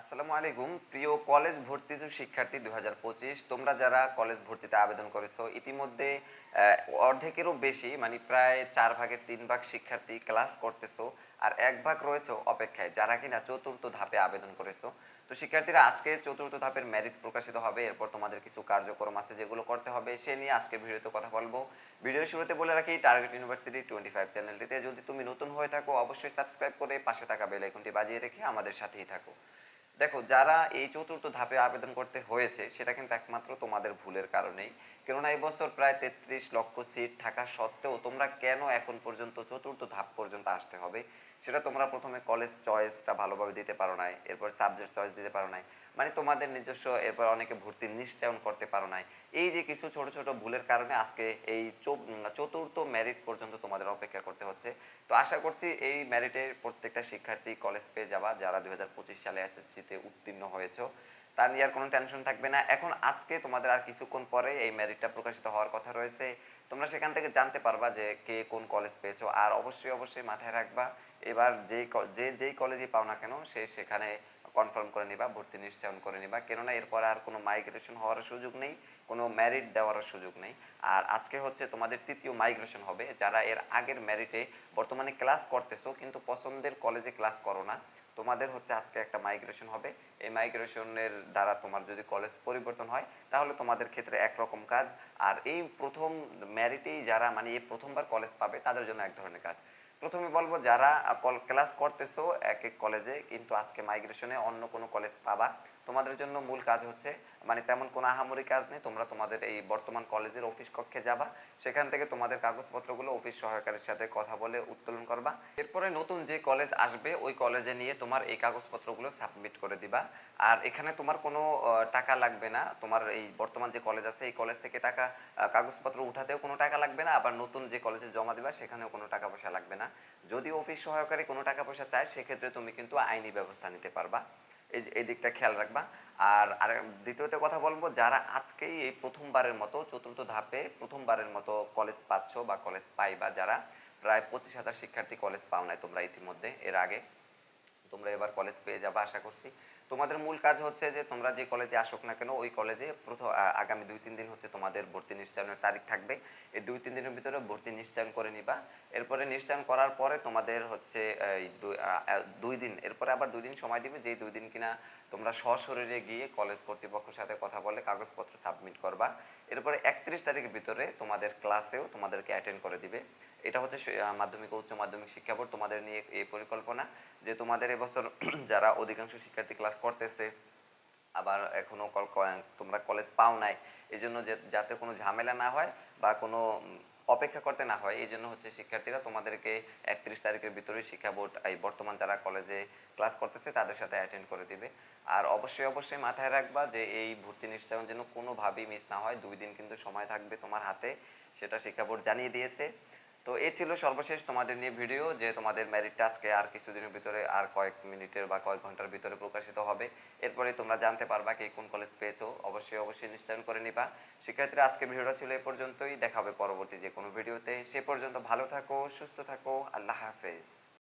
আসসালামু আলাইকুম। প্রিয় কলেজ ভর্তিজ শিক্ষার্থী দু হাজার পঁচিশ, তোমরা যারা কলেজ ভর্তিতে আবেদন করেছ, ইতিমধ্যে অর্ধেকেরও বেশি মানে প্রায় চার ভাগের তিন ভাগ শিক্ষার্থী ক্লাস করতেছো আর এক ভাগ রয়েছে অপেক্ষায়, যারা কিনা চতুর্থ ধাপে আবেদন করেছ। তো শিক্ষার্থীরা, আজকে চতুর্থ ধাপের মেরিট প্রকাশিত হবে, এরপর তোমাদের কিছু কার্যক্রম আছে যেগুলো করতে হবে, সে নিয়ে আজকে ভিডিওতে কথা বলব। ভিডিওর শুরুতে বলে রাখি টার্গেট ইউনিভার্সিটি টোয়েন্টি ফাইভ চ্যানেলটিতে যদি তুমি নতুন হয়ে থাকো, অবশ্যই সাবস্ক্রাইব করে পাশে থাকা বেল আইকনটি বাজিয়ে রেখে আমাদের সাথেই থাকো। দেখো, যারা এই চতুর্থ ধাপে আবেদন করতে হয়েছে, সেটা কিন্তু একমাত্র তোমাদের ভুলের কারণেই। কেননা এই বছর প্রায় তেত্রিশ লক্ষ সিট থাকা সত্ত্বেও তোমরা কেন এখন পর্যন্ত চতুর্থ ধাপ পর্যন্ত আসতে হবে? সেটা তোমরা প্রথমে কলেজ চয়েসটা ভালোভাবে দিতে পারো নাই, এরপর সাবজেক্ট চয়েস দিতে পারো নাই মানে তোমাদের নিজস্ব, এরপর অনেকে ভর্তি নিশ্চয়ন করতে পারো নাই। এই যে কিছু ছোট ছোট ভুলের কারণে আজকে এই চতুর্থ ম্যারিট পর্যন্ত তোমাদের অপেক্ষা করতে হচ্ছে। তো আশা করছি এই ম্যারিটের প্রত্যেকটা শিক্ষার্থী কলেজ পেয়ে যাবা, যারা দুই হাজার পঁচিশ সালে এসএসসিতে উত্তীর্ণ হয়েছো। তার নিয়ে আর কোনো টেনশন থাকবে না। এখন আজকে তোমাদের আর কিছুক্ষণ পরে এই মেরিটটা প্রকাশিত হওয়ার কথা রয়েছে। তোমরা সেখান থেকে জানতে পারবা যে কে কোন কলেজ পেয়েছ। আর অবশ্যই অবশ্যই মাথায় রাখবা, এবার যে যে যেই কলেজে পাও না কেন, সে সেখানে কনফার্ম করে নিবা, ভর্তি নিশ্চয়ন করে নিবা। কেননা এরপর আর কোনো মাইগ্রেশন হওয়ার সুযোগ নেই, কোনো মেরিট দেওয়ার সুযোগ নেই। আর আজকে হচ্ছে তোমাদের তৃতীয় মাইগ্রেশন হবে, যারা এর আগের মেরিটে বর্তমানে ক্লাস করতেছো, কিন্তু পছন্দের কলেজে ক্লাস করো না, তোমাদের হচ্ছে আজকে একটা মাইগ্রেশন হবে। এই মাইগ্রেশনের দ্বারা তোমার যদি কলেজ পরিবর্তন হয়, তাহলে তোমাদের ক্ষেত্রে একরকম কাজ। আর এই প্রথম মেরিটেই যারা মানে এই প্রথমবার কলেজ পাবে, তাদের জন্য এক ধরনের কাজ। প্রথমে বলব, যারা কল ক্লাস করতেছো, এক এক কলেজে কিন্তু আজকে মাইগ্রেশনে অন্য কোনো কলেজ পাবা। তোমাদের জন্য মূল কাজ হচ্ছে মানে তেমন কোনো আহামরি কাজ নেই, তোমরা তোমাদের এই বর্তমান কলেজের অফিস কক্ষে যাবা, সেখান থেকে তোমাদের কাগজপত্রগুলো অফিস সহায়কারীর সাথে কথা বলে উত্তোলন করবা। এরপরে নতুন যে কলেজ আসবে, ওই কলেজে নিয়ে তোমার এই কাগজপত্রগুলো সাবমিট করে দিবা। আর এখানে তোমার কোনো টাকা লাগবে না, তোমার এই বর্তমান যে কলেজ আছে, এই কলেজ থেকে টাকা কাগজপত্র উঠাতেও কোনো টাকা লাগবে না, আবার নতুন যে কলেজে জমা দিবা, সেখানেও কোনো টাকা পয়সা লাগবে না। যদি অফিস সহায়কারী কোনো টাকা পয়সা চায়, সেক্ষেত্রে তুমি কিন্তু আইনি ব্যবস্থা নিতে পারবা। এই দিকটা খেয়াল রাখবা। আর আর দ্বিতীয়তে কথা বলব, যারা আজকেই এই প্রথমবারের মতো, চতুর্থ ধাপে প্রথমবারের মতো কলেজ পাচ্ছ বা কলেজ পাইবা, যারা প্রায় পঁচিশ হাজার শিক্ষার্থী কলেজ পাও নাই তোমরা ইতিমধ্যে, এর আগে। তোমরা এবার কলেজ পেয়ে যাবা, আশা করছি। তোমাদের মূল কাজ হচ্ছে যে তোমরা যে কলেজে আসুক না কেন, ওই কলেজে প্রথম আগামী দুই তিন দিন হচ্ছে তোমাদের ভর্তি নিশ্চয়নের তারিখ থাকবে। এই দুই তিন দিনের ভিতরে ভর্তি নিশ্চয়ন করে নিবা। এরপরে নিশ্চয়ন করার পরে তোমাদের হচ্ছে দুই- দিন, এরপরে আবার দুই দিন সময় দিবে। যেই দুই দিন কিনা তোমরা সশরীরে গিয়ে কলেজ কর্তৃপক্ষের সাথে কথা বলে কাগজপত্র সাবমিট করবা। এরপরে একত্রিশ তারিখের ভিতরে তোমাদের ক্লাসেও তোমাদেরকে অ্যাটেন্ড করে দিবে। এটা হচ্ছে মাধ্যমিক উচ্চ মাধ্যমিক শিক্ষা বোর্ড তোমাদের নিয়ে এই পরিকল্পনা যে তোমাদের এবছর যারা অধিকাংশ শিক্ষার্থী ক্লাস করতেছে, আবার এখনও তোমরা কলেজ পাও নাই এই জন্য যাতে কোনো ঝামেলা না হয় বা কোনো অপেক্ষা করতে না হয় এই জন্য হচ্ছে শিক্ষার্থীরা তোমাদেরকে একত্রিশ তারিখের ভিতরে শিক্ষা বোর্ড, এই বর্তমান যারা কলেজে ক্লাস করতেছে, তাদের সাথে অ্যাটেন্ড করে দিবে। আর অবশ্যই অবশ্যই মাথায় রাখবা যে, এই ভর্তি নিশ্চয়ন যেন কোনোভাবেই মিস না হয়, দুই দিন কিন্তু সময় থাকবে তোমার হাতে, সেটা শিক্ষা বোর্ড জানিয়ে দিয়েছে। তো এ ছিল সর্বশেষ তোমাদের নিয়ে ভিডিও যে তোমাদের ম্যারিটটা আজকে আর কিছুদিনের ভিতরে আর কয়েক মিনিটের বা কয়েক ঘণ্টার ভিতরে প্রকাশিত হবে। এরপরে তোমরা জানতে পারবা কি কোন কলেজ পেয়েছ, অবশ্যই অবশ্যই নিশ্চয়ন করে নিবা। শিক্ষার্থীরা, আজকে ভিডিওটা ছিল এ পর্যন্তই। দেখা হবে পরবর্তী যে কোনো ভিডিওতে সে পর্যন্ত ভালো থাকো, সুস্থ থাকো। আল্লাহ হাফেজ।